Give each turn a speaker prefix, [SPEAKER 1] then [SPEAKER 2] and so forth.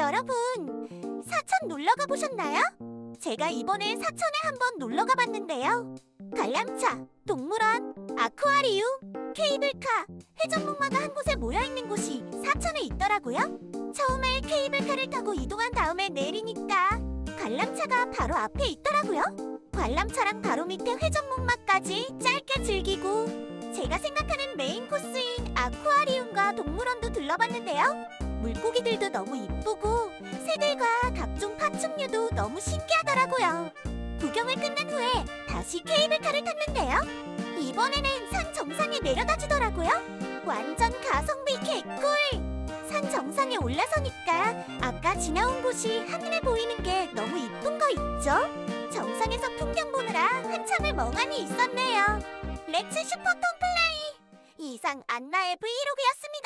[SPEAKER 1] 여러분, 사천 놀러 가보셨나요? 제가 이번에 사천에 한번 놀러 가봤는데요. 관람차, 동물원, 아쿠아리움, 케이블카, 회전목마가 한 곳에 모여 있는 곳이 사천에 있더라고요. 처음에 케이블카를 타고 이동한 다음에 내리니까 관람차가 바로 앞에 있더라고요. 관람차랑 바로 밑에 회전목마까지 짧게 즐기고 제가 생각하는 메인 코스인 아쿠아리움과 동물원도 둘러봤는데요. 물고기들도 너무 이쁘고 새들과 각종 파충류도 너무 신기하더라고요. 구경을 끝낸 후에 다시 케이블카를 탔는데요. 이번에는 산 정상에 내려다 주더라고요. 완전 가성비 개꿀! 산 정상에 올라서니까 아까 지나온 곳이 하늘에 보이는 게 너무 이쁜 거 있죠? 정상에서 풍경 보느라 한참을 멍하니 있었네요. 렛츠 슈퍼톤 플레이! 이상 안나의 브이로그였습니다.